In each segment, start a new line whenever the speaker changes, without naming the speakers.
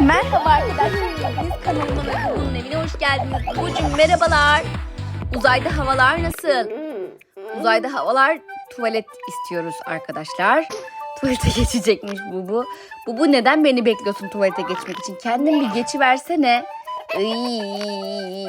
Merhaba arkadaşlar. Hepiniz kanalıma ve evine hoş geldiniz. Bubu'cum merhabalar. Uzayda havalar nasıl? Uzayda havalar tuvalet istiyoruz arkadaşlar. Tuvalete geçecekmiş Bubu. Bubu neden beni bekliyorsun tuvalete geçmek için? Kendin bir geçiversene. Iy,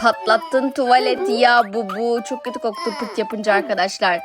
patlattın tuvalet ya Bubu. Çok kötü koktu pıt yapınca arkadaşlar.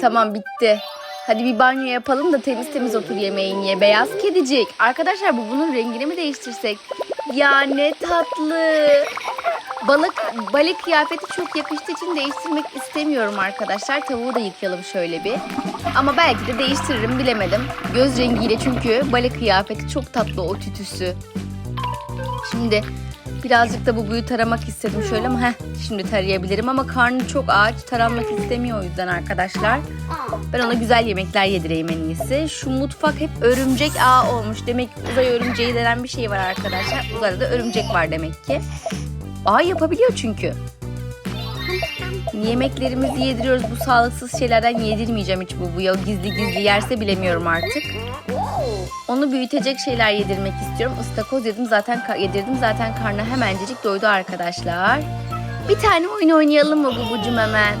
Tamam bitti. Hadi bir banyo yapalım da temiz temiz otur yemeğini ye. Beyaz kedicik. Arkadaşlar bu bunun rengini mi değiştirsek? Ya ne tatlı. Balık balık kıyafeti çok yakıştığı için değiştirmek istemiyorum arkadaşlar. Tavuğu da yıkayalım şöyle bir. Ama belki de değiştiririm bilemedim. Göz rengiyle çünkü balık kıyafeti çok tatlı o tütüsü. Şimdi birazcık da bu buyu taramak istedim şöyle ama heh, şimdi tarayabilirim ama karnı çok aç taranmak istemiyor o yüzden arkadaşlar. Ben ona güzel yemekler yedireyim en iyisi. Şu mutfak hep örümcek ağ olmuş. Demek uzay örümceği denen bir şey var arkadaşlar. Uzayda da örümcek var demek ki. Ağ yapabiliyor çünkü. Yemeklerimizi yediriyoruz. Bu sağlıksız şeylerden yedirmeyeceğim hiç bu. Bu gizli gizli yerse bilemiyorum artık. Onu büyütecek şeyler yedirmek istiyorum. Istakoz yedim zaten yedirdim zaten karnı hemencecik doydu arkadaşlar. Bir tane oyun oynayalım mı bubucum hemen?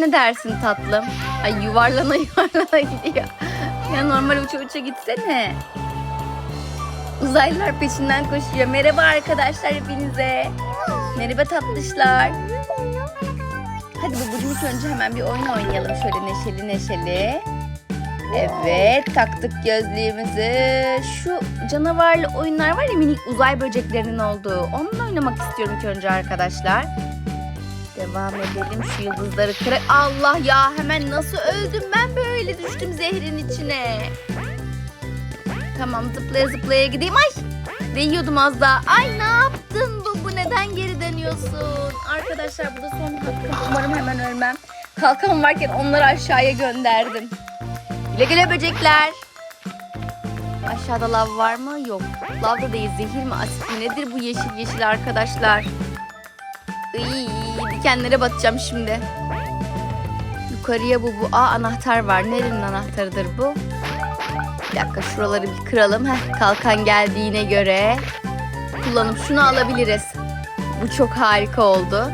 Ne dersin tatlım? Ay yuvarlana yuvarlana gidiyor. Ya normal uça uça gitsene. Uzaylılar peşinden koşuyor. Merhaba arkadaşlar hepinize. Merhaba tatlışlar. Hadi ilk önce hemen bir oyun oynayalım şöyle neşeli neşeli. Evet taktık gözlüğümüzü. Şu canavarlı oyunlar var ya minik uzay böceklerinin olduğu. Onunla oynamak istiyorum ilk önce arkadaşlar. Devam edelim şu yıldızları kıra... Allah ya hemen nasıl öldüm ben böyle düştüm zehrin içine. Tamam zıplaya zıplaya gideyim. Ay değiyordum az daha. Ay ne neden geri dönüyorsun? Arkadaşlar bu da son hakkım. Umarım hemen ölmem. Kalkan varken onları aşağıya gönderdim. Güle güle böcekler. Aşağıda lav var mı? Yok. Lav da değil. Zehir mi? Asit mi? Nedir bu yeşil yeşil arkadaşlar? Iy, dikenlere batacağım şimdi. Yukarıya bu bu. Aa anahtar var. Nerenin anahtarıdır bu? Bir dakika şuraları bir kıralım. Heh, kalkan geldiğine göre kullanıp şunu alabiliriz. Bu çok harika oldu.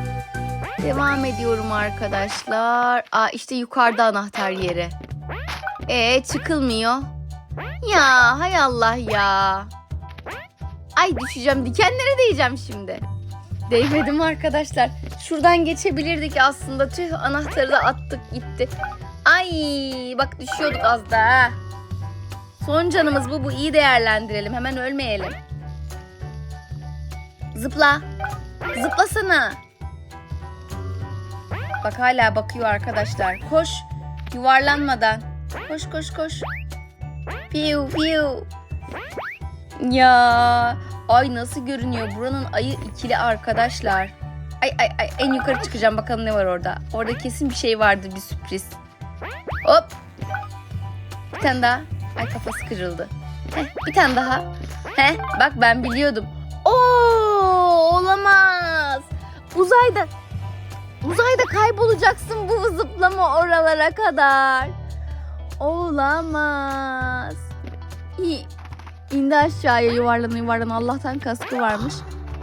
Devam ediyorum arkadaşlar. Aa işte yukarıda anahtar yeri. Ee çıkılmıyor. Ya hay Allah ya. Ay düşeceğim dikenlere değeceğim şimdi. Değmedim arkadaşlar. Şuradan geçebilirdik aslında. Tüh anahtarı da attık gitti. Ay bak düşüyorduk az daha. Son canımız bu. Bu iyi değerlendirelim. Hemen ölmeyelim. Zıpla. Zıplasana. Bak hala bakıyor arkadaşlar. Koş. Yuvarlanmadan. Koş koş koş. Piu piu. Ya. Ay nasıl görünüyor? Buranın ayı ikili arkadaşlar. Ay ay ay en yukarı çıkacağım bakalım ne var orada. Orada kesin bir şey vardı bir sürpriz. Hop. Bir tane daha. Ay kafası kırıldı. Heh, bir tane daha. Heh, bak ben biliyordum. Oo, olamaz. Uzayda uzayda kaybolacaksın bu zıplama oralara kadar. Olamaz. İyi. İndi aşağıya yuvarlana yuvarlana Allah'tan kaskı varmış.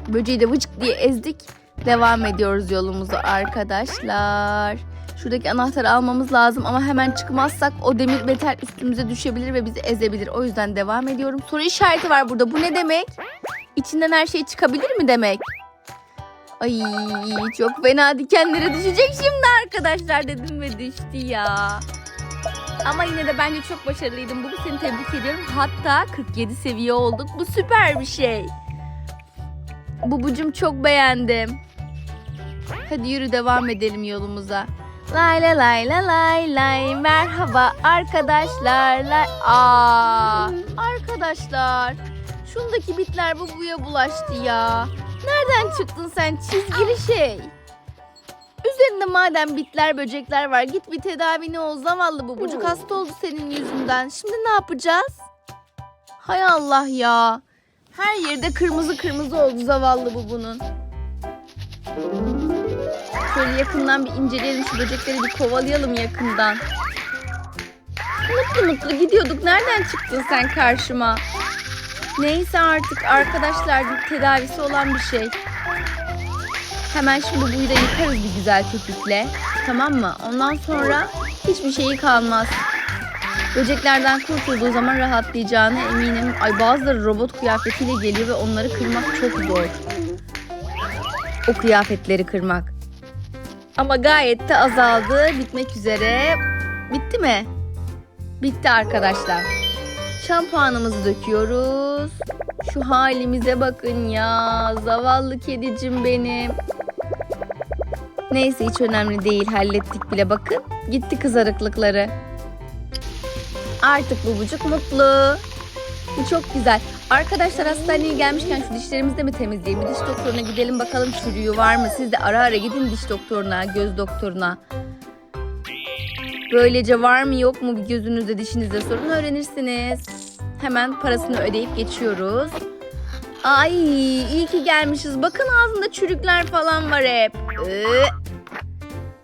Böceği de vıcık diye ezdik. Devam ediyoruz yolumuzu arkadaşlar. Şuradaki anahtarı almamız lazım ama hemen çıkmazsak o demir metal üstümüze düşebilir ve bizi ezebilir. O yüzden devam ediyorum. Soru işareti var burada. Bu ne demek? İçinden her şey çıkabilir mi demek? Ay çok fena dikenlere düşecek şimdi arkadaşlar dedim ve düştü ya. Ama yine de bence çok başarılıydım. Bugün seni tebrik ediyorum. Hatta 47 seviye olduk. Bu süper bir şey. Bubucum çok beğendim. Hadi yürü devam edelim yolumuza. Lay lay lay lay lay lay merhaba arkadaşlar lay Aa, arkadaşlar şundaki bitler bu buya bulaştı ya. Nereden çıktın sen çizgili şey? Üzerinde madem bitler böcekler var git bir tedavini ol zavallı bubucuk hasta oldu senin yüzünden. Şimdi ne yapacağız? Hay Allah ya. Her yerde kırmızı kırmızı oldu zavallı bubunun. Şöyle yakından bir inceleyelim şu böcekleri bir kovalayalım yakından. Mutlu mutlu gidiyorduk. Nereden çıktın sen karşıma? Neyse artık arkadaşlar bir tedavisi olan bir şey. Hemen şimdi buyu da yıkarız bir güzel köpükle. Tamam mı? Ondan sonra hiçbir şeyi kalmaz. Böceklerden kurtulduğu zaman rahatlayacağına eminim. Ay bazıları robot kıyafetiyle geliyor ve onları kırmak çok zor. O kıyafetleri kırmak. Ama gayet de azaldı. Bitmek üzere. Bitti mi? Bitti arkadaşlar. Şampuanımızı döküyoruz. Şu halimize bakın ya. Zavallı kedicim benim. Neyse hiç önemli değil. Hallettik bile bakın. Gitti kızarıklıkları. Artık bubucuk mutlu. Bu çok güzel. Arkadaşlar hastaneye gelmişken şu dişlerimizi de mi temizleyelim? Diş doktoruna gidelim bakalım çürüğü var mı? Siz de ara ara gidin diş doktoruna, göz doktoruna. Böylece var mı yok mu bir gözünüzde dişinizde sorun öğrenirsiniz. Hemen parasını ödeyip geçiyoruz. Ay iyi ki gelmişiz. Bakın ağzında çürükler falan var hep. Ee,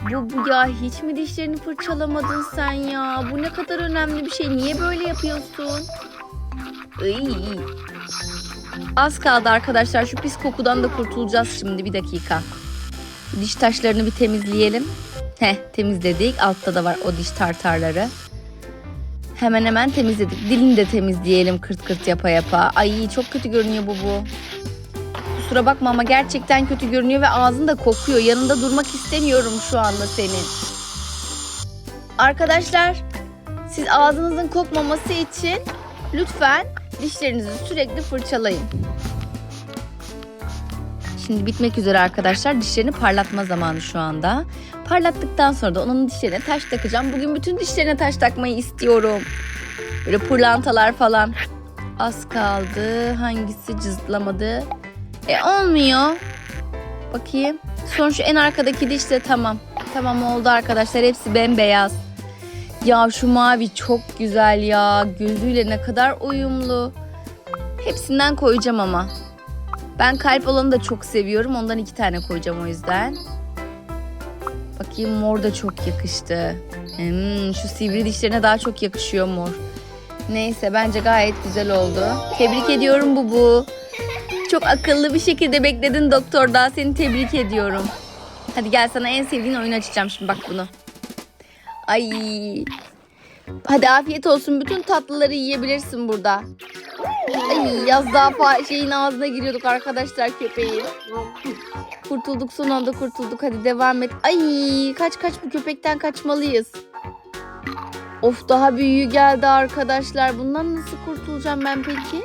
bu, bu ya hiç mi dişlerini fırçalamadın sen ya? Bu ne kadar önemli bir şey. Niye böyle yapıyorsun? Iy. Az kaldı arkadaşlar. Şu pis kokudan da kurtulacağız şimdi. Bir dakika. Diş taşlarını bir temizleyelim. Heh temizledik. Altta da var o diş tartarları. Hemen hemen temizledik. Dilini de temizleyelim kırt kırt yapa yapa. Ay çok kötü görünüyor bu bu. Kusura bakma ama gerçekten kötü görünüyor ve ağzın da kokuyor. Yanında durmak istemiyorum şu anda senin. Arkadaşlar siz ağzınızın kokmaması için lütfen dişlerinizi sürekli fırçalayın. Şimdi bitmek üzere arkadaşlar. Dişlerini parlatma zamanı şu anda. Parlattıktan sonra da onun dişlerine taş takacağım. Bugün bütün dişlerine taş takmayı istiyorum. Böyle pırlantalar falan. Az kaldı. Hangisi cızlamadı? E olmuyor. Bakayım. Son şu en arkadaki diş de tamam. Tamam oldu arkadaşlar. Hepsi bembeyaz. Ya şu mavi çok güzel ya. Gözüyle ne kadar uyumlu. Hepsinden koyacağım ama. Ben kalp olanı da çok seviyorum. Ondan iki tane koyacağım o yüzden. Bakayım mor da çok yakıştı. Hmm, şu sivri dişlerine daha çok yakışıyor mor. Neyse bence gayet güzel oldu. Tebrik ediyorum Bubu. Çok akıllı bir şekilde bekledin doktor daha seni tebrik ediyorum. Hadi gel sana en sevdiğin oyunu açacağım şimdi bak bunu. Ay. Hadi afiyet olsun. Bütün tatlıları yiyebilirsin burada. Ay yaz daha şeyin ağzına giriyorduk arkadaşlar köpeğin. Kurtulduk son anda kurtulduk. Hadi devam et. Ay kaç kaç bu köpekten kaçmalıyız. Of daha büyüğü geldi arkadaşlar. Bundan nasıl kurtulacağım ben peki?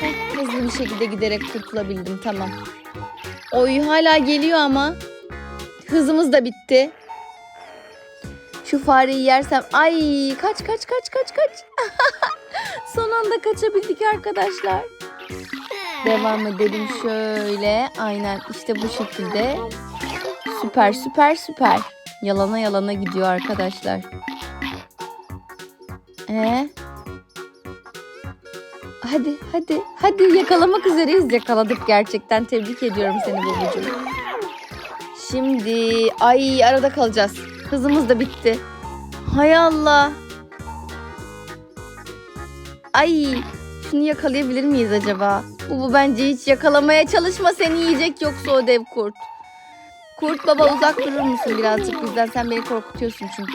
Heh, hızlı bir şekilde giderek kurtulabildim tamam. Oy hala geliyor ama. Hızımız da bitti. Şu fareyi yersem ay kaç kaç kaç kaç kaç. Son anda kaçabildik arkadaşlar. Devam edelim şöyle. Aynen işte bu şekilde. Süper süper süper. Yalana yalana gidiyor arkadaşlar. Ee? Hadi hadi hadi yakalamak üzereyiz. Yakaladık gerçekten. Tebrik ediyorum seni babacığım. Şimdi ay arada kalacağız. Hızımız da bitti. Hay Allah. Ay şunu yakalayabilir miyiz acaba? Bu, bu bence hiç yakalamaya çalışma seni yiyecek yoksa o dev kurt. Kurt baba uzak durur musun birazcık bizden? Sen beni korkutuyorsun çünkü.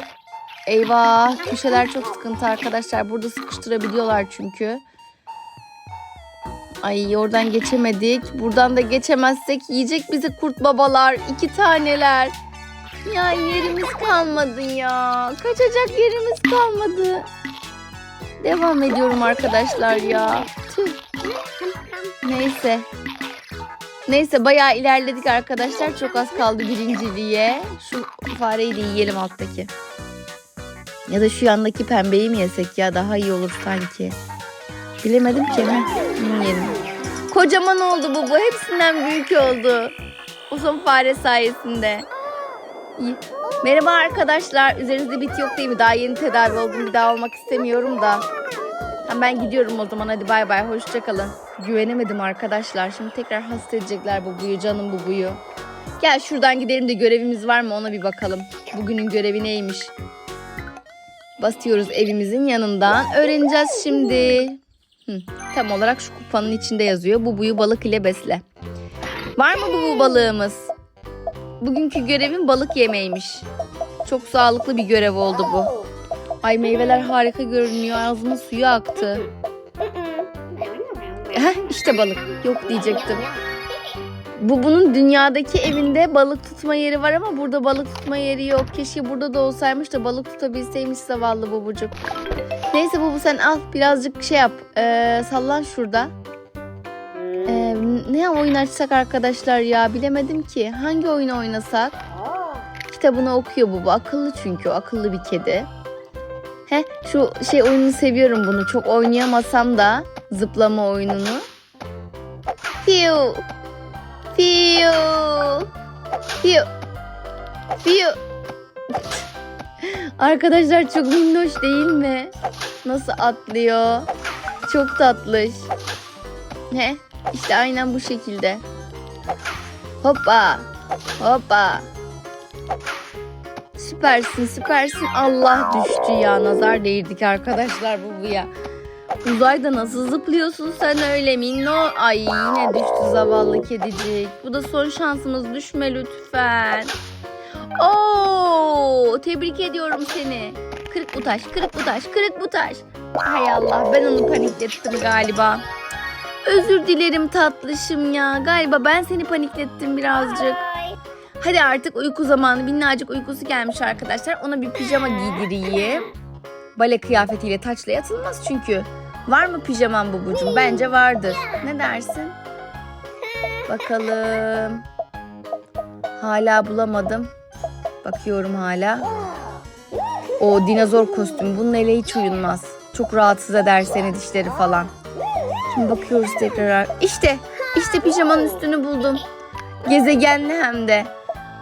Eyvah köşeler çok sıkıntı arkadaşlar. Burada sıkıştırabiliyorlar çünkü. Ay oradan geçemedik. Buradan da geçemezsek yiyecek bizi kurt babalar. iki taneler. Ya yerimiz kalmadı ya. Kaçacak yerimiz kalmadı. Devam ediyorum arkadaşlar ya. Tüh. Neyse. Neyse bayağı ilerledik arkadaşlar. Çok az kaldı birinciliğe. Şu fareyi de yiyelim alttaki. Ya da şu yandaki pembeyi mi yesek ya daha iyi olur sanki. Bilemedim ki. Bunu yiyelim. Kocaman oldu bu. Bu hepsinden büyük oldu. Son fare sayesinde. İyi. Merhaba arkadaşlar. Üzerinizde bit yok değil mi? Daha yeni tedavi oldum. Bir daha olmak istemiyorum da. Ben gidiyorum o zaman. Hadi bay bay. Hoşçakalın. Güvenemedim arkadaşlar. Şimdi tekrar hasta edecekler bu buyu. Canım bu buyu. Gel şuradan gidelim de görevimiz var mı ona bir bakalım. Bugünün görevi neymiş? Basıyoruz evimizin yanından. Öğreneceğiz şimdi. Hı, tam olarak şu kupanın içinde yazıyor. Bubuyu balık ile besle. Var mı bu balığımız? Bugünkü görevim balık yemeymiş. Çok sağlıklı bir görev oldu bu. Ay meyveler harika görünüyor. Ağzımın suyu aktı. Heh, işte balık. Yok diyecektim. Bu bunun dünyadaki evinde balık tutma yeri var ama burada balık tutma yeri yok. Keşke burada da olsaymış da balık tutabilseymiş zavallı babucuk. Neyse bubu sen al birazcık şey yap. Ee, sallan şurada. Ne oyun açsak arkadaşlar ya bilemedim ki. Hangi oyunu oynasak? Kitabını okuyor bu. Akıllı çünkü akıllı bir kedi. He şu şey oyununu seviyorum bunu. Çok oynayamasam da zıplama oyununu. Fiu. Fiu. Fiu. Fiu. Arkadaşlar çok minnoş değil mi? Nasıl atlıyor? Çok tatlış. Ne? İşte aynen bu şekilde. Hoppa. Hoppa. Süpersin süpersin. Allah düştü ya. Nazar değirdik arkadaşlar bu ya. Uzayda nasıl zıplıyorsun sen öyle minno? Ay yine düştü zavallı kedicik. Bu da son şansımız düşme lütfen. Oo, tebrik ediyorum seni. Kırık bu taş, kırık bu taş, kırık bu taş. Hay Allah ben onu paniklettim galiba. Özür dilerim tatlışım ya. Galiba ben seni paniklettim birazcık. Hadi artık uyku zamanı. Minnacık uykusu gelmiş arkadaşlar. Ona bir pijama giydireyim. Bale kıyafetiyle taçla yatılmaz çünkü. Var mı pijaman bubucum? Bence vardır. Ne dersin? Bakalım. Hala bulamadım. Bakıyorum hala. O dinozor kostümü. Bunun ele hiç uyunmaz. Çok rahatsız eder seni dişleri falan. Şimdi bakıyoruz tekrar. İşte, işte pijamanın üstünü buldum. Gezegenli hem de.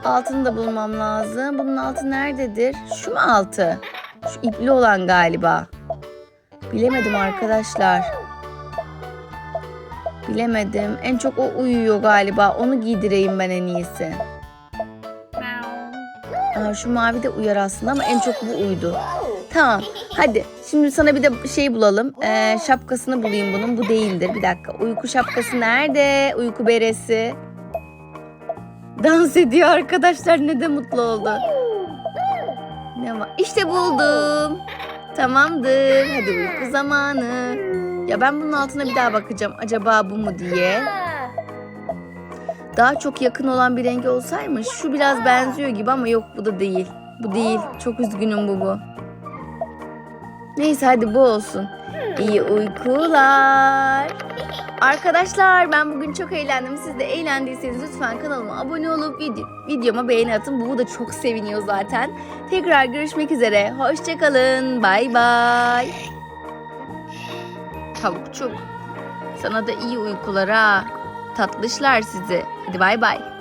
Altını da bulmam lazım. Bunun altı nerededir? Şu mu altı? Şu ipli olan galiba. Bilemedim arkadaşlar. Bilemedim. En çok o uyuyor galiba. Onu giydireyim ben en iyisi. Aa, şu mavi de uyar aslında ama en çok bu uydu. Tamam. Hadi. Şimdi sana bir de şey bulalım. Ee, şapkasını bulayım bunun. Bu değildir. Bir dakika. Uyku şapkası nerede? Uyku beresi. Dans ediyor arkadaşlar. Ne de mutlu oldu. Ne var? İşte buldum. Tamamdır. Hadi uyku zamanı. Ya ben bunun altına bir daha bakacağım. Acaba bu mu diye. Daha çok yakın olan bir rengi olsaymış. Şu biraz benziyor gibi ama yok bu da değil. Bu değil. Çok üzgünüm bu bu. Neyse hadi bu olsun. İyi uykular. Arkadaşlar ben bugün çok eğlendim. Siz de eğlendiyseniz lütfen kanalıma abone olup video, videoma beğeni atın. Bu da çok seviniyor zaten. Tekrar görüşmek üzere. Hoşçakalın. Bay bay. Tavukçuk. Sana da iyi uykular ha. Tatlışlar sizi. Hadi bay bay.